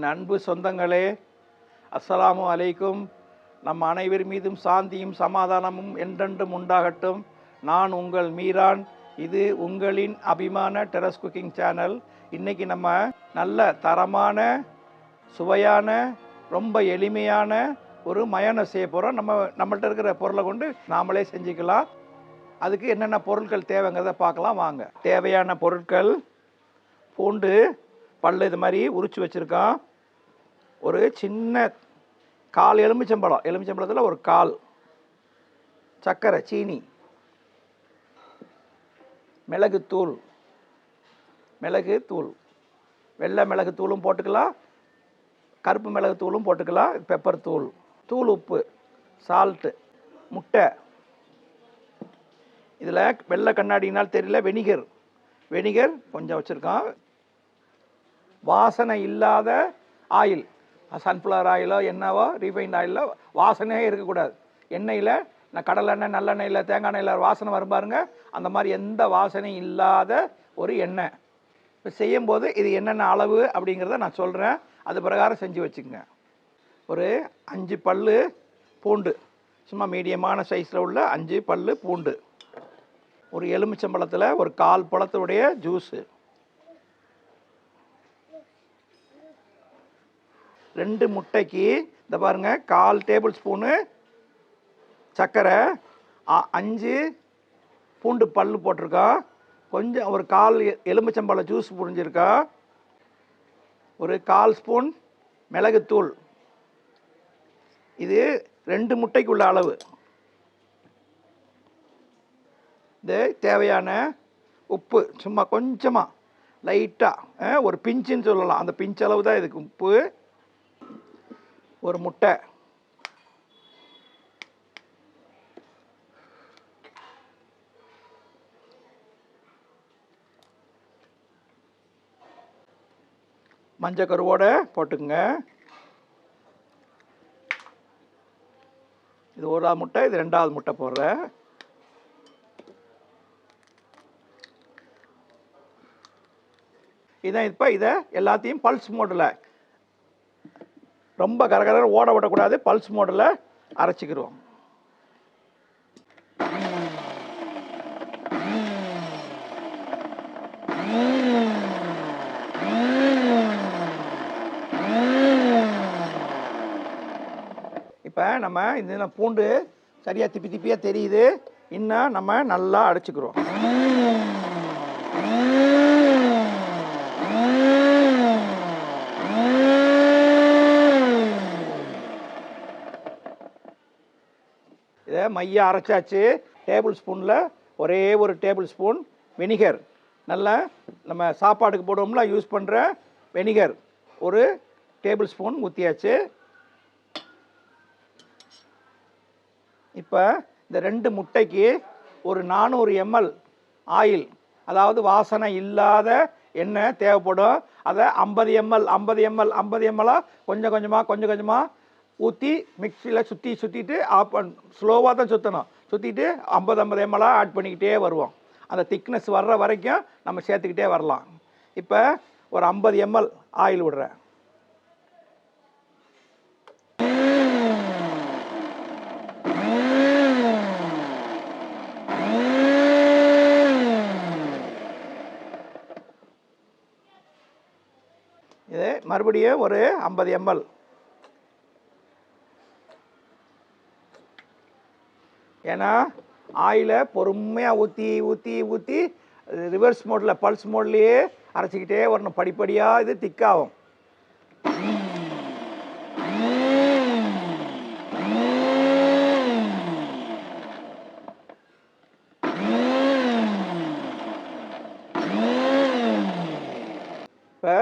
என் அன்பு சொந்தங்களே அஸ்ஸலாமு அலைக்கும். நம் அனைவர் மீதும் சாந்தியும் சமாதானமும் என்றென்றும் உண்டாகட்டும். நான் உங்கள் மீரான். இது உங்களின் அபிமான டெரஸ் குக்கிங் சேனல். இன்றைக்கி நம்ம நல்ல தரமான சுவையான ரொம்ப எளிமையான ஒரு மயோனஸ் செய்ய போகிறோம் நம்ம நம்மள்ட்ட இருக்கிற பொருளை கொண்டு நாமளே செஞ்சுக்கலாம். அதுக்கு என்னென்ன பொருட்கள் தேவைங்கிறத பார்க்கலாம். வாங்க. தேவையான பொருட்கள் பூண்டு பல்லு இது மாதிரி உரிச்சு வச்சுருக்கோம். ஒரு சின்ன கால் எலுமிச்சம்பழம். எலுமிச்சம்பழத்தில் ஒரு கால். சர்க்கரை சீனி. மிளகுத்தூள். மிளகு தூள் வெள்ளை மிளகு தூளும் போட்டுக்கலாம். கருப்பு மிளகு தூளும் போட்டுக்கலாம். பெப்பர் தூள் தூள் உப்பு சால்ட்டு முட்டை. இதில் வெள்ளை கண்ணாடினால் தெரியல வெனிகர். வெனிகர் கொஞ்சம் வச்சுருக்கோம் வாசனை இல்லாத ஆயில். சன்ஃப்ளவர் ஆயிலோ என்னவோ ரீஃபைண்ட் ஆயிலோ வாசனையே இருக்கக்கூடாது. எண்ணெயில் நான் கடலெண்ணெய் நல்லெண்ணெயில் தேங்காய் எண்ணெயில் வாசனை வரும் பாருங்க. அந்த மாதிரி எந்த வாசனையும் இல்லாத ஒரு எண்ணெய். இப்போ செய்யும்போது இது என்னென்ன அளவு அப்படிங்கிறத நான் சொல்கிறேன் அது பிரகாரம் செஞ்சு வச்சுக்கோங்க. ஒரு அஞ்சு பல்லு பூண்டு. சும்மா மீடியமான சைஸில் உள்ள அஞ்சு பல்லு பூண்டு. ஒரு எலுமிச்சம்பழத்தில் ஒரு கால் பழத்துடைய ஜூஸு ரெண்டு முட்டைக்கு இந்த பாருங்கள் கால் டேபிள் ஸ்பூனு சர்க்கரை அ- அஞ்சு பூண்டு பல் போட்டிருக்கோம் கொஞ்சம் ஒரு கால் எ- எலுமிச்சம்பழம் ஜூஸ் புரிஞ்சிருக்கோம் ஒரு கால் ஸ்பூன் மிளகுத்தூள். இது ரெண்டு முட்டைக்கு உள்ள அளவு. இது தேவையான உப்பு சும்மா கொஞ்சமாக லைட்டாக ஒரு பிஞ்சுன்னு சொல்லலாம். அந்த பிஞ்ச் அளவு தான் இதுக்கு உப்பு. ஒரு முட்டை. மஞ்சள் கருவோட போட்டுக்குங்க. இது ஒரு முட்டை இது ரெண்டாவது முட்டை போடுறேன். இதான் இப்போ இதை எல்லாத்தையும் பல்ஸ் மோடில் ரொம்ப கரகர ஓட விடக்கூடாது. பல்ஸ் மோடில் அரைச்சிக்கிடுவோம் இப்போ நம்ம இந்த பூண்டு சரியாக திப்பி திப்பியாக தெரியுது. இன்னும் நம்ம நல்லா அடைச்சிக்கிறோம் இதை மைய அரைச்சாச்சு. டேபிள் ஸ்பூனில் ஒரே ஒரு டேபிள் ஸ்பூன் வெனிகர் நல்லா நம்ம சாப்பாட்டுக்கு போடுவோம்ல யூஸ் பண்ணுற வெனிகர் ஒரு டேபிள் ஸ்பூன் ஊற்றியாச்சு இப்போ இந்த ரெண்டு முட்டைக்கு ஒரு நானூறு எம்எல் ஆயில் அதாவது வாசனை இல்லாத எண்ணெய் தேவைப்படும். அதை ஐம்பது எம்எல் ஐம்பது எம்எல் ஐம்பது எம்எல்லாக கொஞ்சம் கொஞ்சமாக கொஞ்சம் கொஞ்சமாக ஊற்றி மிக்சியில் சுற்றி சுற்றிட்டு ஆஃப் பண் ஸ்லோவாக தான் சுற்றணும் சுற்றிட்டு ஐம்பது ஐம்பது எம்எல்லாக ஆட் பண்ணிக்கிட்டே வருவோம். அந்த திக்னஸ் வர்ற வரைக்கும் நம்ம சேர்த்துக்கிட்டே வரலாம். இப்போ ஒரு ஐம்பது எம்எல் ஆயில் விடுறேன். இது மறுபடியும் ஒரு ஐம்பது எம்எல் ஏன்னா ஆயிலை பொறுமையாக ஊற்றி ஊற்றி ஊற்றி ரிவர்ஸ் மோடில் பல்ஸ் மோட்லேயே அரைச்சிக்கிட்டே வரணும். படிப்படியாக இது திக்காகும் இப்போ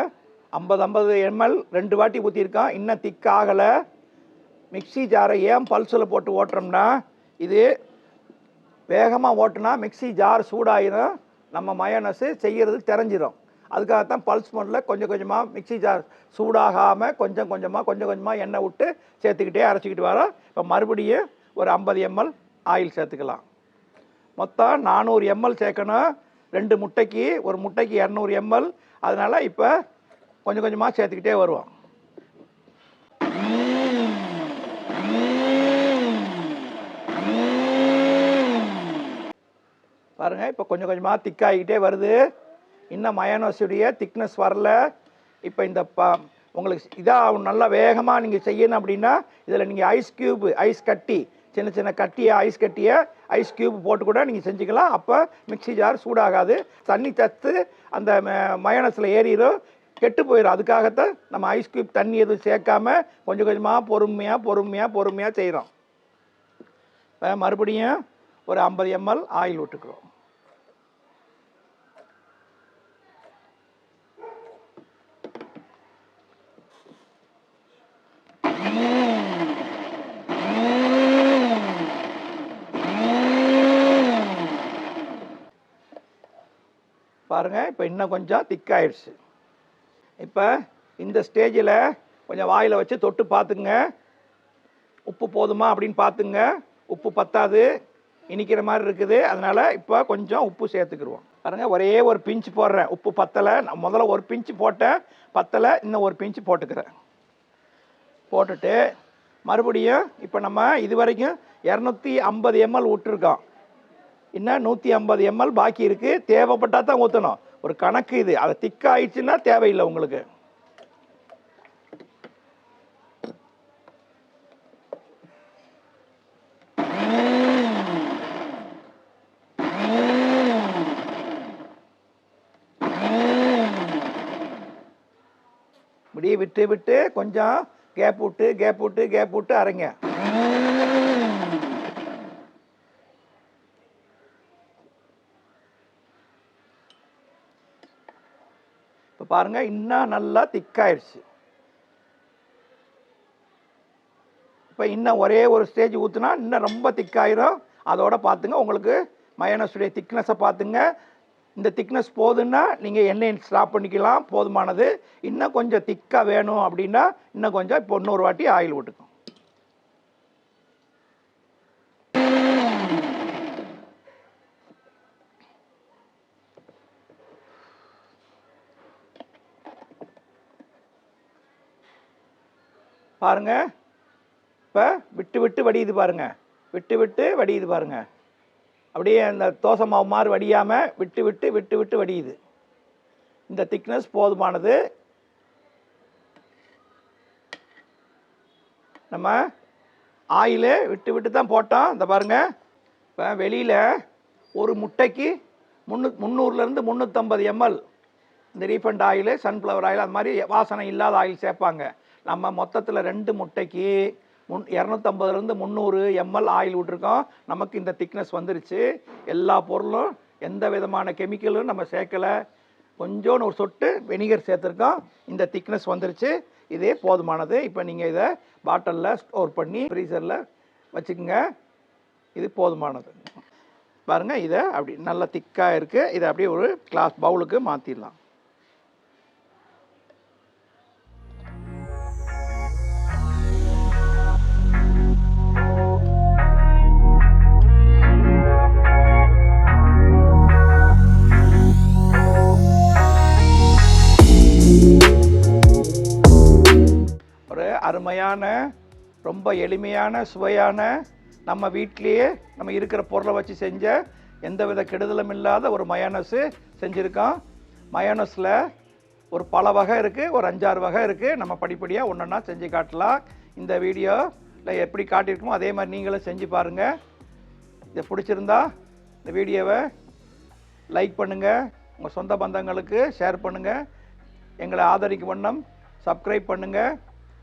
ஐம்பது ஐம்பது எம்எல் ரெண்டு வாட்டி ஊற்றிருக்கான் இன்னும் திக்காகலை மிக்சி மிக்ஸி ஜாரை ஏன் பல்ஸில் போட்டு ஓட்டுறோம்னா இது வேகமாக ஓட்டுனா மிக்ஸி ஜார் சூடாகிடும் நம்ம மயோனஸு செய்கிறது தெரிஞ்சிடும் அதுக்காகத்தான் பல்ஸ் மோட்டில் கொஞ்சம் கொஞ்சமாக மிக்ஸி ஜார் சூடாகாமல் கொஞ்சம் கொஞ்சமாக கொஞ்சம் கொஞ்சமாக எண்ணெய் விட்டு சேர்த்துக்கிட்டே அரைச்சிக்கிட்டு வரோம். இப்போ மறுபடியும் ஒரு ஐம்பது எம்எல் ஆயில் சேர்த்துக்கலாம். மொத்தம் நானூறு எம்எல் சேர்க்கணும். ரெண்டு முட்டைக்கு ஒரு முட்டைக்கு இரநூறு எம்எல். அதனால் இப்போ கொஞ்சம் கொஞ்சமாக சேர்த்துக்கிட்டே வருவோம். பாருங்கள் இப்போ கொஞ்சம் கொஞ்சமாக திக்காகிக்கிட்டே வருது. இன்னும் மயோனஸுடைய திக்னஸ் வரல. இப்போ இந்த ப உங்களுக்கு இதாக நல்லா வேகமாக நீங்கள் செய்யணும் அப்படின்னா இதில் நீங்கள் ஐஸ் கியூப் ஐஸ் கட்டி சின்ன சின்ன கட்டியை ஐஸ் கட்டியை ஐஸ் கியூப் போட்டு கூட நீங்கள் செஞ்சுக்கலாம். அப்போ மிக்ஸி ஜார் சூடாகாது. தண்ணி தத்து அந்த மயனஸில் ஏறிடும் கெட்டு போயிடும். அதுக்காகத்தான் நம்ம ஐஸ் கியூப் தண்ணி எதுவும் சேர்க்காம கொஞ்சம் கொஞ்சமாக பொறுமையாக பொறுமையாக பொறுமையாக செய்கிறோம் மறுபடியும் ஒரு ஐம்பது எம்எல் ஆயில் விட்டுக்கிறோம் பாருங்கள் இப்போ இன்னும் கொஞ்சம் திக்காயிடுச்சு இப்போ இந்த ஸ்டேஜில் கொஞ்சம் வாயில் வச்சு தொட்டு பார்த்துங்க உப்பு போதுமா அப்படின்னு பார்த்துங்க உப்பு பத்தாது இனிக்கிற மாதிரி இருக்குது. அதனால் இப்போ கொஞ்சம் உப்பு சேர்த்துக்கிருவோம். பாருங்கள் ஒரே ஒரு பிஞ்சு போடுறேன். உப்பு பத்தலை. நான் முதல்ல ஒரு பிஞ்சு போட்டேன். பத்தலை இன்னும் ஒரு பிஞ்சு போட்டுக்கிறேன். போட்டுட்டு மறுபடியும் இப்போ நம்ம இது வரைக்கும் இரநூத்தி ஐம்பது எம்எல் விட்டுருக்கோம் இன்னும் நூற்றி ஐம்பது எம்எல் பாக்கி இருக்குது தேவைப்பட்டால் தான் ஊற்றணும் ஒரு கணக்கு இது. அது திக்காயிடுச்சுன்னா தேவையில்லை உங்களுக்கு. இப்படியே விட்டு விட்டு கொஞ்சம் கேப் விட்டு கேப் விட்டு கேப் விட்டு அரைங்க. இப்போ இன்னும் நல்லா திக்காயிடுச்சு இப்போ இன்னும் ஒரே ஒரு ஸ்டேஜ் ஊற்றுனா இன்னும் ரொம்ப திக்காயிரும். அதோட பார்த்துங்க உங்களுக்கு மயோனஸுடைய திக்னஸை பார்த்துங்க இந்த திக்னஸ் போதுன்னா நீங்கள் எண்ணெய் ஸ்டாப் பண்ணிக்கலாம் போதுமானது. இன்னும் கொஞ்சம் திக்காக வேணும் அப்படின்னா இன்னும் கொஞ்சம் இப்போ இன்னொரு வாட்டி ஆயில் விட்டுக்கும் பாருங்க. இப்போ விட்டு விட்டு வடியுது பாருங்க. விட்டு விட்டு வடியுது பாருங்க. அப்படியே அந்த தோசை மாவு மாதிரி வடியாமல் விட்டு விட்டு விட்டு விட்டு வடியுது. இந்த திக்னஸ் போதுமானது. நம்ம ஆயிலு விட்டு விட்டு தான் போட்டோம். இந்த பாருங்கள் இப்போ வெளியில் ஒரு முட்டைக்கு முந்நூ முந்நூறுலேருந்து முந்நூற்றம்பது எம்எல் இந்த ரீஃபண்ட் ஆயில் சன்ஃப்ளவர் ஆயில் அது மாதிரி வாசனை இல்லாத ஆயில் சேர்ப்பாங்க. நம்ம மொத்தத்தில் ரெண்டு முட்டைக்கு முன் இரநூத்தம்பதுலேருந்து முந்நூறு எம்எல் ஆயில் விட்ருக்கோம் நமக்கு இந்த திக்னஸ் வந்துருச்சு. எல்லா பொருளும் எந்த விதமான கெமிக்கலும் நம்ம சேர்க்கலை. கொஞ்சோன்னு ஒரு சொட்டு வெனிகர் சேர்த்துருக்கோம். இந்த திக்னஸ் வந்துருச்சு. இதே போதுமானது. இப்போ நீங்கள் இதை பாட்டிலில் ஸ்டோர் பண்ணி ஃப்ரீசரில் வச்சுக்கோங்க. இது போதுமானது. பாருங்கள் இதை அப்படி நல்லா திக்காக இருக்குது இதை அப்படியே ஒரு கிளாஸ் பவுலுக்கு மாற்றிடலாம் ரொம்ப எளிமையான சுவையான நம்ம வீட்டிலேயே நம்ம இருக்கிற பொருளை வச்சு செஞ்ச எந்தவித கெடுதலும் இல்லாத ஒரு மயோனஸு செஞ்சுருக்கோம். மயோனஸில் ஒரு பல வகை இருக்குது ஒரு அஞ்சாறு வகை இருக்குது நம்ம படிப்படியாக ஒன்றா செஞ்சு காட்டலாம். இந்த வீடியோவில் எப்படி காட்டியிருக்கோமோ அதே மாதிரி நீங்களும் செஞ்சு பாருங்கள் இதை பிடிச்சிருந்தா இந்த வீடியோவை லைக் பண்ணுங்கள் உங்கள் சொந்த பந்தங்களுக்கு ஷேர் பண்ணுங்கள் எங்களை ஆதரிக்கும் வண்ணம் சப்ஸ்கிரைப் பண்ணுங்கள்